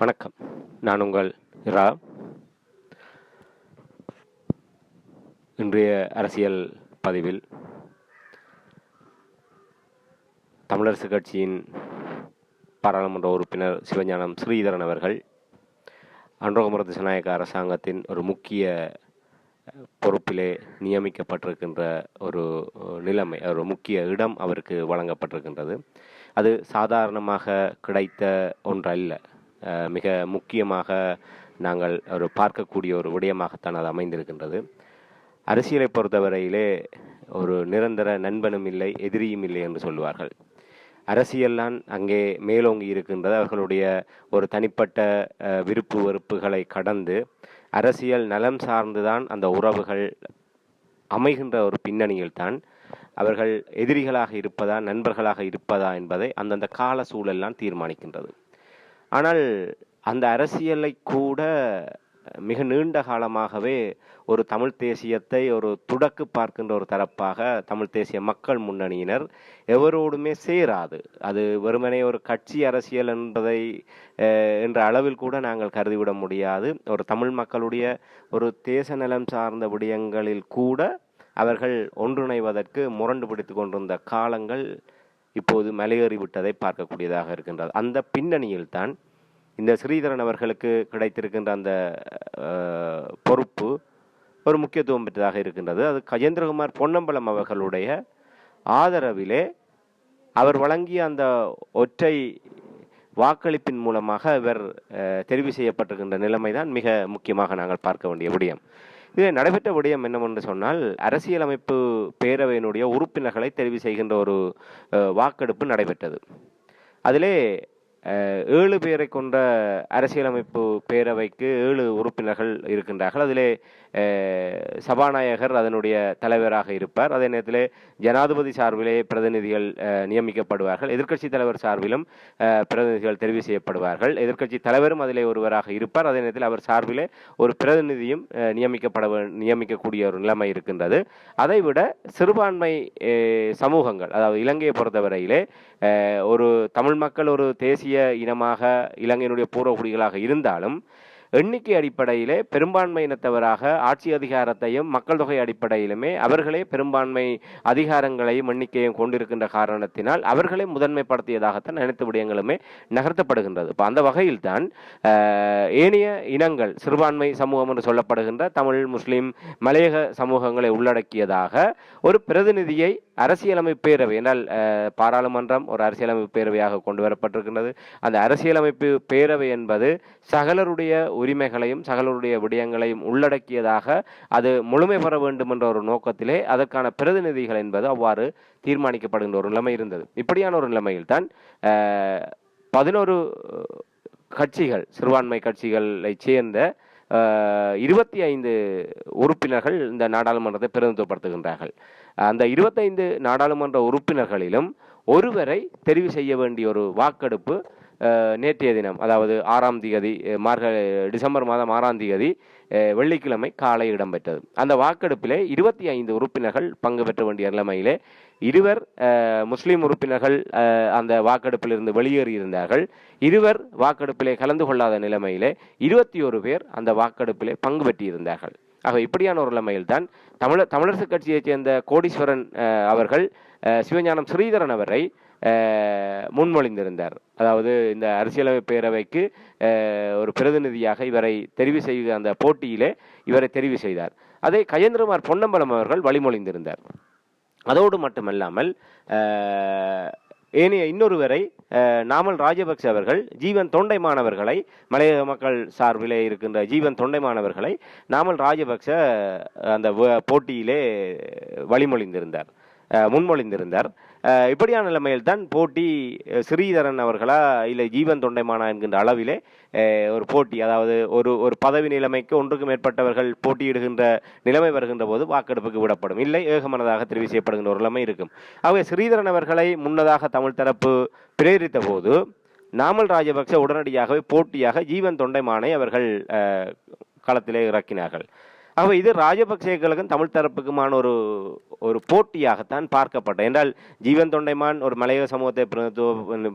வணக்கம். நான் உங்கள் இரா இன்றைய அரசியல் பதிவில் தமிழரசு கட்சியின் பாராளுமன்ற உறுப்பினர் சிவஞானம் ஸ்ரீதரன் அவர்கள் அன்றோகமர திசநாயக்க அரசாங்கத்தின் ஒரு முக்கிய பொறுப்பிலே நியமிக்கப்பட்டிருக்கின்ற ஒரு நிலைமை ஒரு முக்கிய இடம் அவருக்கு வழங்கப்பட்டிருக்கின்றது. அது சாதாரணமாக கிடைத்த ஒன்றல்ல. மிக முக்கியமாக நாங்கள் ஒரு பார்க்கக்கூடிய ஒரு விடயமாகத்தான் அது அமைந்திருக்கின்றது. அரசியலை பொறுத்தவரையிலே ஒரு நிரந்தர நண்பனும் இல்லை எதிரியும் இல்லை என்று சொல்லுவார்கள். அரசியல்தான் அங்கே மேலோங்கி இருக்கின்றது. அவர்களுடைய ஒரு தனிப்பட்ட விருப்பு வெறுப்புகளை கடந்து அரசியல் நலம் சார்ந்துதான் அந்த உறவுகள் அமைகின்ற ஒரு பின்னணியில்தான் அவர்கள் எதிரிகளாக இருப்பதா நண்பர்களாக இருப்பதா என்பதை அந்தந்த கால சூழல்லாம் தீர்மானிக்கின்றது. ஆனால் அந்த அரசியலை கூட மிக நீண்ட காலமாகவே ஒரு தமிழ் தேசியத்தை ஒரு துடக்கு பார்க்கின்ற ஒரு தரப்பாக தமிழ் தேசிய மக்கள் முன்னணியினர் எவரோடுமே சேராது. அது வெறுமனே ஒரு கட்சி அரசியல் என்பதை என்ற அளவில் கூட நாங்கள் கருதிவிட முடியாது. ஒரு தமிழ் மக்களுடைய ஒரு தேச நலம் சார்ந்த விடயங்களில் கூட அவர்கள் ஒன்றிணைவதற்கு முரண்டு பிடித்து கொண்டிருந்த காலங்கள் இப்போது மலையேறிவிட்டதை பார்க்கக்கூடியதாக இருக்கின்றது. அந்த பின்னணியில்தான் இந்த ஸ்ரீதரன் அவர்களுக்கு கிடைத்திருக்கின்ற அந்த பொறுப்பு ஒரு முக்கியத்துவம் பெற்றதாக இருக்கின்றது. அது கஜேந்திரகுமார் பொன்னம்பலம் அவர்களுடைய ஆதரவிலே அவர் வழங்கிய அந்த ஒற்றை வாக்களிப்பின் மூலமாக இவர் தெரிவு செய்யப்பட்டிருக்கின்ற நிலைமைதான் மிக முக்கியமாக நாங்கள் பார்க்க வேண்டிய விடயம். இது நடைபெற்ற விடயம் என்னவென்று சொன்னால் அரசியலமைப்பு பேரவையினுடைய உறுப்பினர்களை தெரிவு செய்கின்ற ஒரு அஹ், வாக்கெடுப்பு நடைபெற்றது. அதிலே அஹ், ஏழு பேரை கொண்ட அரசியலமைப்பு பேரவைக்கு ஏழு உறுப்பினர்கள் இருக்கின்றார்கள். அதிலே சபாநாயகர் அதனுடைய தலைவராக இருப்பார். அதே நேரத்தில் ஜனாதிபதி சார்பிலே பிரதிநிதிகள் நியமிக்கப்படுவார்கள். எதிர்க்கட்சி தலைவர் சார்பிலும் பிரதிநிதிகள் தெரிவு செய்யப்படுவார்கள். எதிர்க்கட்சி தலைவரும் அதிலே ஒருவராக இருப்பார். அதே நேரத்தில் அவர் சார்பிலே ஒரு பிரதிநிதியும் நியமிக்கப்பட நியமிக்கக்கூடிய ஒரு நிலைமை இருக்கின்றது. அதைவிட சிறுபான்மை சமூகங்கள் அதாவது இலங்கையை பொறுத்தவரையிலே ஒரு தமிழ் மக்கள் ஒரு தேசிய இனமாக இலங்கையினுடைய பூர்வகுடிகளாக இருந்தாலும் எண்ணிக்கை அடிப்படையிலே பெரும்பான்மை இனத்தவராக ஆட்சி அதிகாரத்தையும் மக்கள் தொகை அடிப்படையிலுமே அவர்களே பெரும்பான்மை அதிகாரங்களையும் எண்ணிக்கையும் கொண்டிருக்கின்ற காரணத்தினால் அவர்களே முதன்மைப்படுத்தியதாகத்தான் அனைத்து விடயங்களுமே நகர்த்தப்படுகின்றது. இப்போ அந்த வகையில் தான் ஏனைய இனங்கள் சிறுபான்மை சமூகம் என்று சொல்லப்படுகின்ற தமிழ் முஸ்லிம் மலையக சமூகங்களை உள்ளடக்கியதாக ஒரு பிரதிநிதியை அரசியலமைப்பு பேரவை என்றால் பாராளுமன்றம் ஒரு அரசியலமைப்பு பேரவையாக கொண்டு வரப்பட்டிருக்கின்றது. அந்த அரசியலமைப்பு பேரவை என்பது சகலருடைய உரிமைகளையும் சகலருடைய விடயங்களையும் உள்ளடக்கியதாக அது முழுமை பெற வேண்டும் என்ற ஒரு நோக்கத்திலே அதற்கான பிரதிநிதிகள் என்பது அவ்வாறு தீர்மானிக்கப்படுகின்ற ஒரு நிலைமை இருந்தது. இப்படியான ஒரு நிலைமையில் தான் பதினோரு கட்சிகள் சிறுபான்மை கட்சிகளை சேர்ந்த இருபத்தி ஐந்து உறுப்பினர்கள் இந்த நாடாளுமன்றத்தை பிரதிநிதித்துவப்படுத்துகின்றார்கள். அந்த இருபத்தைந்து நாடாளுமன்ற உறுப்பினர்களிலும் ஒருவரை தெரிவு செய்ய வேண்டிய ஒரு வாக்கெடுப்பு நேற்றைய தினம் அதாவது ஆறாம் தேதி மார்க டிசம்பர் மாதம் ஆறாம் தேதி வெள்ளிக்கிழமை காலை இடம்பெற்றது. அந்த வாக்கெடுப்பிலே இருபத்தி ஐந்து உறுப்பினர்கள் பங்கு பெற்ற வேண்டிய நிலைமையிலே இருவர் முஸ்லீம் உறுப்பினர்கள் அந்த வாக்கெடுப்பிலிருந்து வெளியேறியிருந்தார்கள் இருவர் வாக்கெடுப்பிலே கலந்து கொள்ளாத நிலைமையிலே இருபத்தி ஒரு பேர் அந்த வாக்கெடுப்பிலே பங்கு பெற்றிருந்தார்கள். ஆக இப்படியான ஒரு நிலைமையில் தான் தமிழர் தமிழரசு கட்சியைச் சேர்ந்த கோடீஸ்வரன் அவர்கள் சிவஞானம் ஸ்ரீதரன் அவரை முன்மொழிந்திருந்தார். அதாவது இந்த அரசியலமைப்பு பேரவைக்கு ஒரு பிரதிநிதியாக இவரை தெரிவு செய்த அந்த போட்டியிலே இவரை தெரிவு செய்தார். அதை கஜேந்திரகுமார் பொன்னம்பலம் அவர்கள் வழிமொழிந்திருந்தார். அதோடு மட்டுமல்லாமல் ஏனைய இன்னொருவரை நாமல் ராஜபக்ச அவர்கள் ஜீவன் தொண்டைமானவர்களை மலையக மக்கள் சார்பிலே இருக்கின்ற ஜீவன் தொண்டைமானவர்களை நாமல் ராஜபக்ச அந்த வ- போட்டியிலே வழிமொழிந்திருந்தார். முன்மொழிந்திருந்தார். இப்படியான நிலைமையில் தான் போட்டி ஸ்ரீதரன் அவர்களா இல்லை ஜீவன் தொண்டைமானா என்கின்ற அளவிலே ஒரு போட்டி அதாவது ஒரு ஒரு பதவி நிலைமைக்கு ஒன்றுக்கு மேற்பட்டவர்கள் போட்டியிடுகின்ற நிலைமை வருகின்ற போது வாக்கெடுப்புக்கு விடப்படும். இல்லை ஏகமனதாக தெரிவு செய்யப்படுகின்ற ஒரு நிலைமை இருக்கும். ஆகவே ஸ்ரீதரன் அவர்களை முன்னதாக தமிழ் தரப்பு பிரேரித்த போது நாமல் ராஜபக்ச உடனடியாகவே போட்டியாக ஜீவன் தொண்டைமானை அவர்கள் களத்திலே இறக்கினார்கள். ஆகவே இது ராஜபக்சேக்களுக்கும் தமிழ் தரப்புக்குமான ஒரு ஒரு போட்டியாகத்தான் பார்க்கப்பட்டது என்றால் ஜீவன் தொண்டைமான் ஒரு மலையக சமூகத்தை பிரதித்துவ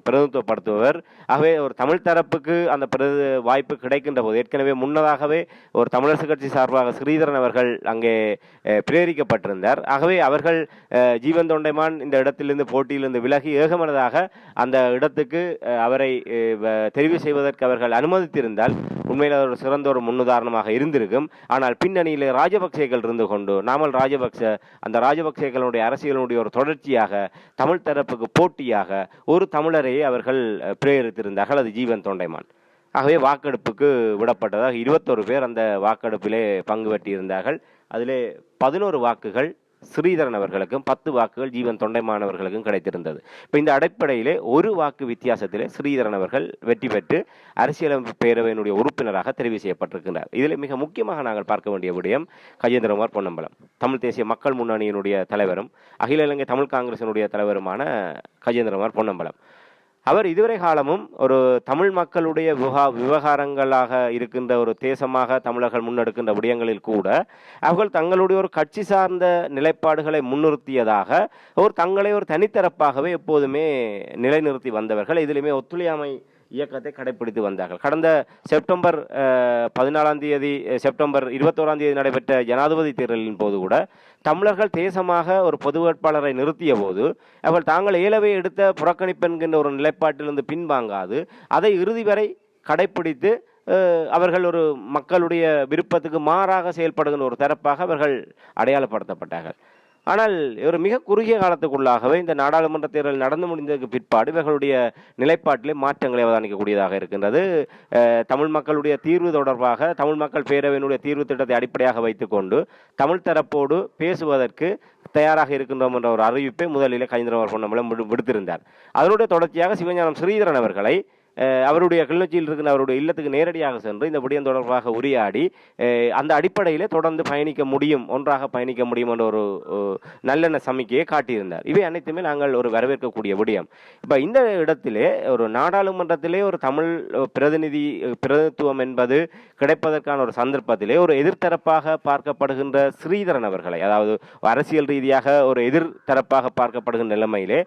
பிரதித்துவப்படுத்துபவர் ஆகவே ஒரு தமிழ் தரப்புக்கு அந்த பிரதி வாய்ப்பு கிடைக்கின்ற போது ஏற்கனவே முன்னதாகவே ஒரு தமிழரசு கட்சி சார்பாக ஸ்ரீதரன் அவர்கள் அங்கே பிரேரிக்கப்பட்டிருந்தார். ஆகவே அவர்கள் ஜீவன் தொண்டைமான் இந்த இடத்திலிருந்து போட்டியிலிருந்து விலகி ஏகமனதாக அந்த இடத்துக்கு அவரை வ- தெரிவு செய்வதற்கு அவர்கள் அனுமதித்திருந்தால் உண்மையில் ஒரு சிறந்த ஒரு முன்னுதாரணமாக இருந்திருக்கும். ஆனால் பின்னணியிலே ராஜபக்சேகள் இருந்து கொண்டு நாமல் ராஜபக்ச அந்த ராஜபக்சேகளுடைய அரசியலுடைய ஒரு தொடர்ச்சியாக தமிழ் தரப்புக்கு போட்டியாக ஒரு தமிழரையே அவர்கள் பிரேரித்திருந்தார்கள் அது ஜீவன் தொண்டைமான். ஆகவே வாக்கெடுப்புக்கு விடப்பட்டதாக இருபத்தொரு பேர் அந்த வாக்கெடுப்பிலே பங்கு பெற்றிருந்தார்கள். அதிலே பதினோரு வாக்குகள் ஸ்ரீதரன் அவர்களுக்கும் பத்து வாக்குகள் ஜீவன் தொண்டைமான் அவர்களுக்கும் கிடைத்திருந்தது. இப்போ இந்த அடிப்படையிலே ஒரு வாக்கு வித்தியாசத்திலே ஸ்ரீதரன் அவர்கள் வெற்றி பெற்று அரசியலமைப்பு பேரவையினுடைய உறுப்பினராக தெரிவு செய்யப்பட்டிருக்கின்றார். இதில் மிக முக்கியமாக நாங்கள் பார்க்க வேண்டிய விடயம் கஜேந்திரகுமார் பொன்னம்பலம். தமிழ் தேசிய மக்கள் முன்னணியினுடைய தலைவரும் அகில இலங்கை தமிழ் காங்கிரசினுடைய தலைவருமான கஜேந்திரகுமார் பொன்னம்பலம். அவர் இதுவரை காலமும் ஒரு தமிழ் மக்களுடைய விவகா விவகாரங்களாக இருக்கின்ற ஒரு தேசமாக தமிழர்கள் முன்னெடுக்கின்ற விடயங்களில் கூட அவர்கள் தங்களுடைய ஒரு கட்சி சார்ந்த நிலைப்பாடுகளை முன்னிறுத்தியதாக ஒரு தங்களை ஒரு தனித்தரப்பாகவே எப்போதுமே நிலைநிறுத்தி வந்தவர்கள். இதிலுமே ஒத்துழையாமை இயக்கத்தை கடைபிடித்து வந்தார்கள். கடந்த செப்டம்பர் பதினாலாம் தேதி செப்டம்பர் இருபத்தோராம் தேதி நடைபெற்ற ஜனாதிபதி தேர்தலின் போது கூட தமிழர்கள் தேசமாக ஒரு பொது வேட்பாளரை நிறுத்திய போது அவர்கள் தாங்கள் ஏலவை எடுத்த புறக்கணிப்பு என்கின்ற ஒரு நிலைப்பாட்டிலிருந்து பின்வாங்காது அதை இறுதி வரை கடைப்பிடித்து அவர்கள் ஒரு மக்களுடைய விருப்பத்துக்கு மாறாக செயல்படுகின்ற ஒரு தரப்பாக அவர்கள் அடையாளப்படுத்தப்பட்டார்கள். ஆனால் இவர் மிக குறுகிய காலத்துக்குள்ளாகவே இந்த நாடாளுமன்ற தேர்தல் நடந்து முடிந்ததுக்கு பிற்பாடு இவர்களுடைய நிலைப்பாட்டிலே மாற்றங்களை அவதானிக்கக்கூடியதாக இருக்கின்றது. தமிழ் மக்களுடைய தீர்வு தொடர்பாக தமிழ் மக்கள் பேரவையினுடைய தீர்வு திட்டத்தை அடிப்படையாக வைத்துக்கொண்டு தமிழ் தரப்போடு பேசுவதற்கு தயாராக இருக்கின்றோம் என்ற ஒரு அறிவிப்பை முதலிலே கஜேந்திரவர் பொன்னம்பலம் விடுத்திருந்தார். அதனுடைய தொடர்ச்சியாக சிவஞானம் ஸ்ரீதரன் அவர்களை அவருடைய கிளிநொச்சியில் இருக்கிற அவருடைய இல்லத்துக்கு நேரடியாக சென்று இந்த விடயம் தொடர்பாக உரையாடி அந்த அடிப்படையில் தொடர்ந்து பயணிக்க முடியும் ஒன்றாக பயணிக்க முடியும் என்ற ஒரு நல்லெண்ண சமிக்கையை காட்டியிருந்தார். இவை அனைத்துமே நாங்கள் ஒரு வரவேற்கக்கூடிய விடயம். இப்போ இந்த இடத்திலே ஒரு நாடாளுமன்றத்திலே ஒரு தமிழ் பிரதிநிதி பிரதித்துவம் பிரதிநிதித்துவம் என்பது கிடைப்பதற்கான ஒரு சந்தர்ப்பத்திலே ஒரு எதிர்த்தரப்பாக பார்க்கப்படுகின்ற ஸ்ரீதரன் அவர்களை அதாவது அரசியல் ரீதியாக ஒரு எதிர்த்தரப்பாக பார்க்கப்படுகின்ற நிலைமையிலே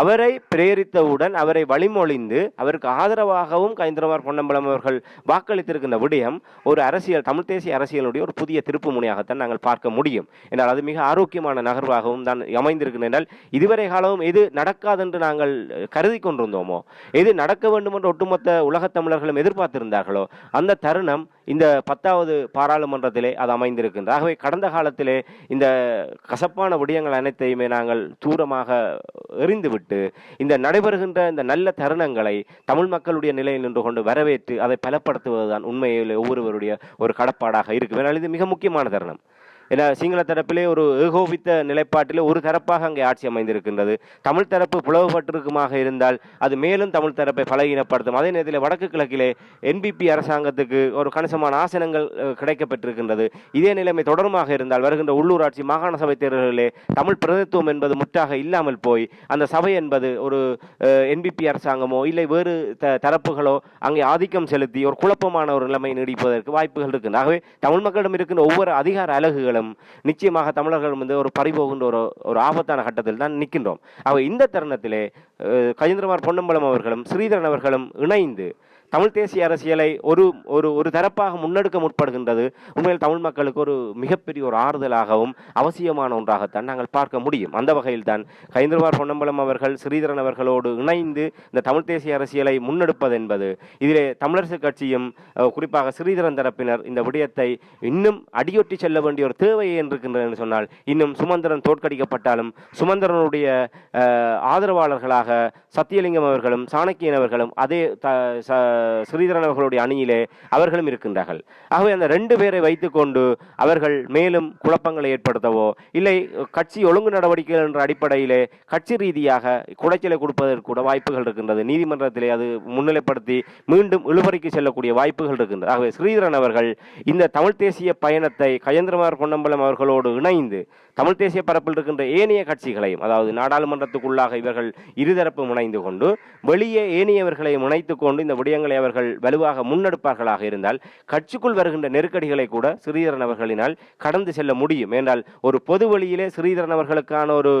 அவரை பிரேரித்தவுடன் அவரை வழிமொழிந்து அவருக்கு ஆதரவாகவும் கைந்திரமார் பொன்னம்பலம் அவர்கள் வாக்களித்திருக்கின்ற விடயம் ஒரு அரசியல் தமிழ் தேசிய அரசியலுடைய ஒரு புதிய திருப்பு முனையாகத்தான் நாங்கள் பார்க்க முடியும். என்றால் அது மிக ஆரோக்கியமான நகர்வாகவும் தான் அமைந்திருக்கின்றால் என்றால் இதுவரை காலமும் எது நடக்காதென்று நாங்கள் கருதி கொண்டிருந்தோமோ எது நடக்க வேண்டும் என்று ஒட்டுமொத்த உலகத் தமிழர்களும் எதிர்பார்த்திருந்தார்களோ அந்த தருணம் இந்த பத்தாவது பாராளுமன்றத்திலே அது அமைந்திருக்கின்றது ஆகவே கடந்த காலத்திலே இந்த கசப்பான விடயங்கள் அனைத்தையுமே நாங்கள் தூரமாக எறிந்துவிட்டு இந்த நடைபெறுகின்ற இந்த நல்ல தருணங்களை தமிழ் மக்களுடைய நிலையில் நின்று கொண்டு வரவேற்று அதை பலப்படுத்துவதுதான் உண்மையில் ஒவ்வொருவருடைய ஒரு கடப்பாடாக இருக்கும். ஏன்னால் இது மிக முக்கியமான தருணம். ஏன்னா சிங்கள தரப்பிலே ஒரு ஏகோபித்த நிலைப்பாட்டிலே ஒரு தரப்பாக அங்கே ஆட்சி அமைந்திருக்கின்றது. தமிழ் தரப்பு புலவுபட்டிருக்குமாக இருந்தால் அது மேலும் தமிழ் தரப்பை பலகீனப்படுத்தும். அதே நேரத்தில் வடக்கு கிழக்கிலே என்பிபி அரசாங்கத்துக்கு ஒரு கணிசமான ஆசனங்கள் கிடைக்கப்பட்டிருக்கின்றது. இதே நிலைமை தொடருமாக இருந்தால் வருகின்ற உள்ளூராட்சி மாகாண சபை தேர்தல்களிலே தமிழ் பிரதித்துவம் என்பது முற்றாக இல்லாமல் போய் அந்த சபை என்பது ஒரு என்பிபி அரசாங்கமோ இல்லை வேறு த தரப்புகளோ அங்கே ஆதிக்கம் செலுத்தி ஒரு குழப்பமான ஒரு நிலைமை நீடிப்பதற்கு வாய்ப்புகள் இருக்கின்றன ஆகவே தமிழ் மக்களிடம் இருக்கின்ற ஒவ்வொரு அதிகார அலகுகளும் நிச்சயமாக தமிழர்கள் வந்து ஒரு பறிபோகின்ற ஒரு ஒரு ஆபத்தான கட்டத்தில் தான் நிற்கின்றோம் அவ இந்த தருணத்திலே கஜேந்திரமார் பொன்னம்பலம் அவர்களும் ஸ்ரீதரன் அவர்களும் இணைந்து தமிழ் தேசிய அரசியலை ஒரு ஒரு ஒரு தரப்பாக முன்னெடுக்க முற்படுகின்றது. உண்மையில் தமிழ் மக்களுக்கு ஒரு மிகப்பெரிய ஒரு ஆறுதலாகவும் அவசியமான ஒன்றாகத்தான் நாங்கள் பார்க்க முடியும். அந்த வகையில் தான் கைந்தர்வார் பொன்னம்பலம் அவர்கள் ஸ்ரீதரன் அவர்களோடு இணைந்து இந்த தமிழ் தேசிய அரசியலை முன்னெடுப்பது என்பது இதிலே தமிழரசு கட்சியும் குறிப்பாக ஸ்ரீதரன் தரப்பினர் இந்த விடயத்தை இன்னும் அடியொட்டி செல்ல வேண்டிய ஒரு தேவை இருக்கின்றது என்று சொன்னால் இன்னும் சுமந்திரன் தோற்கடிக்கப்பட்டாலும் சுமந்திரனுடைய ஆதரவாளர்களாக சத்தியலிங்கம் அவர்களும் சாணக்கியன் அவர்களும் அதே த- ச- ஸ்ரீதரன் அவர்களுடைய அணியிலே அவர்களும் இருக்கின்றார்கள். ஆகவே அந்த ரெண்டு பேரை வைத்துக்கொண்டு அவர்கள் மேலும் குழப்பங்களை ஏற்படுத்தவோ இல்லை கட்சி ஒழுங்கு நடவடிக்கைகள் என்ற அடிப்படையிலே கட்சி ரீதியாக குடைச்சலை கொடுப்பதற்கு கூட வாய்ப்புகள் இருக்கின்றது. நீதிமன்றத்திலே அது முன்னிலைப்படுத்தி மீண்டும் இழுபறிக்கு செல்லக்கூடிய வாய்ப்புகள் இருக்கின்றது. ஆகவே ஸ்ரீதரன் அவர்கள் இந்த தமிழ் தேசிய பயணத்தை கஜேந்திரமார் பொன்னம்பலம் அவர்களோடு இணைந்து தமிழ் தேசிய பரப்பில் இருக்கின்ற ஏனைய கட்சிகளையும் அதாவது நாடாளுமன்றத்துக்குள்ளாக இவர்கள் இருதரப்பு முனைந்து கொண்டு வெளியே ஏனையவர்களை முனைத்து கொண்டு இந்த விடயங்களை விடயங்களை அவர்கள் வலுவாக முன்னெடுப்பார்களாக இருந்தால் கட்சிக்குள் வருகின்ற நெருக்கடிகளை கூட ஸ்ரீதரன் அவர்களினால் கடந்து செல்ல முடியும். என்றால் ஒரு பொது வழியிலே ஸ்ரீதரன் அவர்களுக்கான ஒரு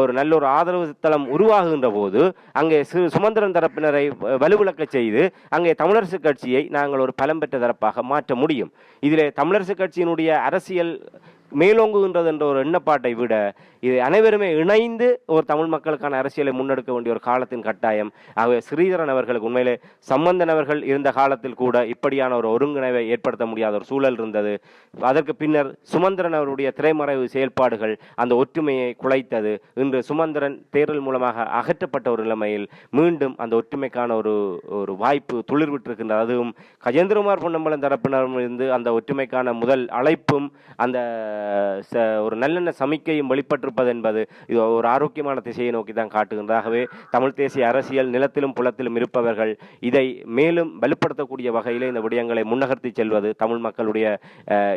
ஒரு நல்ல ஒரு ஆதரவு தளம் உருவாகுகின்ற போது அங்கே சுமந்திரன் தரப்பினரை வலுவிழக்க செய்து அங்கே தமிழரசு கட்சியை நாங்கள் ஒரு பலம் பெற்ற தரப்பாக மாற்ற முடியும். இதிலே தமிழரசு கட்சியினுடைய அரசியல் மேலோங்குகின்றது என்ற ஒரு எண்ணப்பாட்டை விட இது அனைவருமே இணைந்து ஒரு தமிழ் மக்களுக்கான அரசியலை முன்னெடுக்க வேண்டிய ஒரு காலத்தின் கட்டாயம். ஆகவே ஸ்ரீதரன் அவர்களுக்கு உண்மையிலே சம்பந்தன் அவர்கள் இருந்த காலத்தில் கூட இப்படியான ஒரு ஒருங்கிணைவை ஏற்படுத்த முடியாத ஒரு சூழல் இருந்தது. அதற்கு பின்னர் சுமந்திரன் அவருடைய திரைமறைவு செயல்பாடுகள் அந்த ஒற்றுமையை குலைத்தது. இன்று சுமந்திரன் தேர்தல் மூலமாக அகற்றப்பட்ட ஒரு நிலைமையில் மீண்டும் அந்த ஒற்றுமைக்கான ஒரு ஒரு வாய்ப்பு துளிர்விட்டிருக்கின்றது அதுவும் கஜேந்திரகுமார் பொன்னம்பலம் தரப்பினரும் இருந்து அந்த ஒற்றுமைக்கான முதல் அழைப்பும் அந்த ச- ஒரு நல்லெண்ண சமிக்கையும் வெளிப்பட்டிருப்பது என்பது இது ஒரு ஆரோக்கியமான திசையை நோக்கி தான் காட்டுகின்றதாகவே தமிழ் தேசிய அரசியல் நிலத்திலும் புலத்திலும் இருப்பவர்கள் இதை மேலும் வலுப்படுத்தக்கூடிய வகையில் இந்த விடயங்களை முன்னகர்த்தி செல்வது தமிழ் மக்களுடைய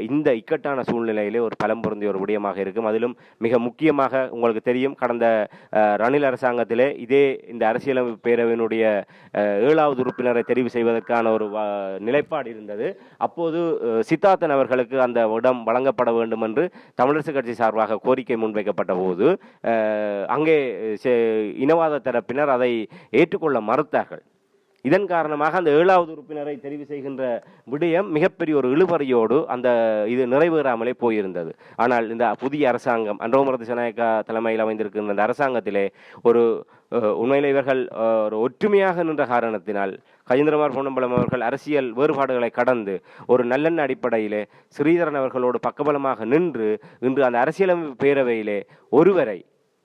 இந்த இக்கட்டான சூழ்நிலையிலே ஒரு பலம் பொருந்திய ஒரு விடயமாக இருக்கும். அதிலும் மிக முக்கியமாக உங்களுக்கு தெரியும் கடந்த ரணில் அரசாங்கத்திலே இதே இந்த அரசியலமைப்பு பேரவையினுடைய ஏழாவது உறுப்பினரை தெரிவு செய்வதற்கான ஒரு நிலைப்பாடு இருந்தது. அப்போது சித்தார்த்தன் அவர்களுக்கு அந்த இடம் வழங்கப்பட வேண்டும் என்று தமிழரசு கட்சி சார்பாக கோரிக்கை முன்வைக்கப்பட்ட போது அங்கே இனவாத தரப்பினர் அதை ஏற்றுக்கொள்ள மறுத்தார்கள். இதன் காரணமாக அந்த ஏழாவது உறுப்பினரை தெரிவு செய்கின்ற விடயம் மிகப்பெரிய ஒரு இழுபறியோடு அந்த இது நிறைவேறாமலே போயிருந்தது. ஆனால் இந்த புதிய அரசாங்கம் அன்றோமர திசநாயக்கா தலைமையில் அமைந்திருக்கின்ற அந்த அரசாங்கத்திலே ஒரு உண்மையில் இவர்கள் ஒரு ஒற்றுமையாக நின்ற காரணத்தினால் கஜேந்திரமார் பொன்னம்பலம் அவர்கள் அரசியல் வேறுபாடுகளை கடந்து ஒரு நல்லெண்ண அடிப்படையிலே ஸ்ரீதரன் அவர்களோடு பக்கபலமாக நின்று இன்று அந்த அரசியலமைப்பு பேரவையிலே ஒருவரை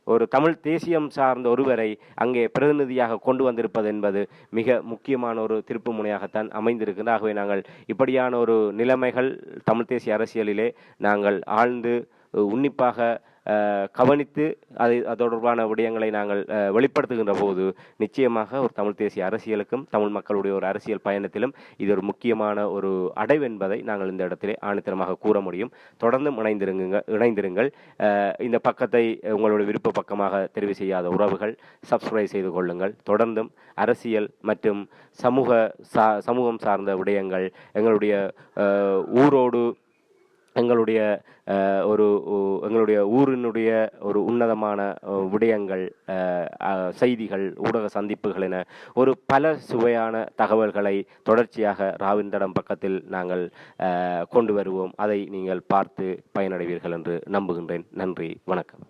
ஒரு தமிழ் தேசியம் சார்ந்த ஒருவரை அங்கே பிரதிநிதியாக கொண்டு வந்திருப்பது என்பது மிக முக்கியமான ஒரு திருப்பு முனையாகத்தான் அமைந்திருக்கிறது. ஆகவே நாங்கள் இப்படியான ஒரு நிலைமைகள் தமிழ் தேசிய அரசியலிலே நாங்கள் ஆழ்ந்து உன்னிப்பாக கவனித்து அது அது தொடர்பான விடயங்களை நாங்கள் வெளிப்படுத்துகின்ற போது நிச்சயமாக ஒரு தமிழ் தேசிய அரசியலுக்கும் தமிழ் மக்களுடைய ஒரு அரசியல் பயணத்திலும் இது ஒரு முக்கியமான ஒரு அடைவென்பதை நாங்கள் இந்த இடத்திலே ஆணித்தரமாக கூற முடியும். தொடர்ந்து இணைந்திருங்க இணைந்திருங்கள். இந்த பக்கத்தை உங்களுடைய விருப்ப பக்கமாக தெரிவு செய்யாத உறவுகள் சப்ஸ்கிரைப் செய்து கொள்ளுங்கள். தொடர்ந்தும் அரசியல் மற்றும் சமூக சா சமூகம் சார்ந்த விடயங்கள் எங்களுடைய ஊரோடு எங்களுடைய ஒரு எங்களுடைய ஊரினுடைய ஒரு உன்னதமான விடயங்கள் செய்திகள் ஊடக சந்திப்புகள் என ஒரு பல சுவையான தகவல்களை தொடர்ச்சியாக ராவிந்தடம் பக்கத்தில் நாங்கள் கொண்டு வருவோம். அதை நீங்கள் பார்த்து பயனடைவீர்கள் என்று நம்புகின்றேன். நன்றி. வணக்கம்.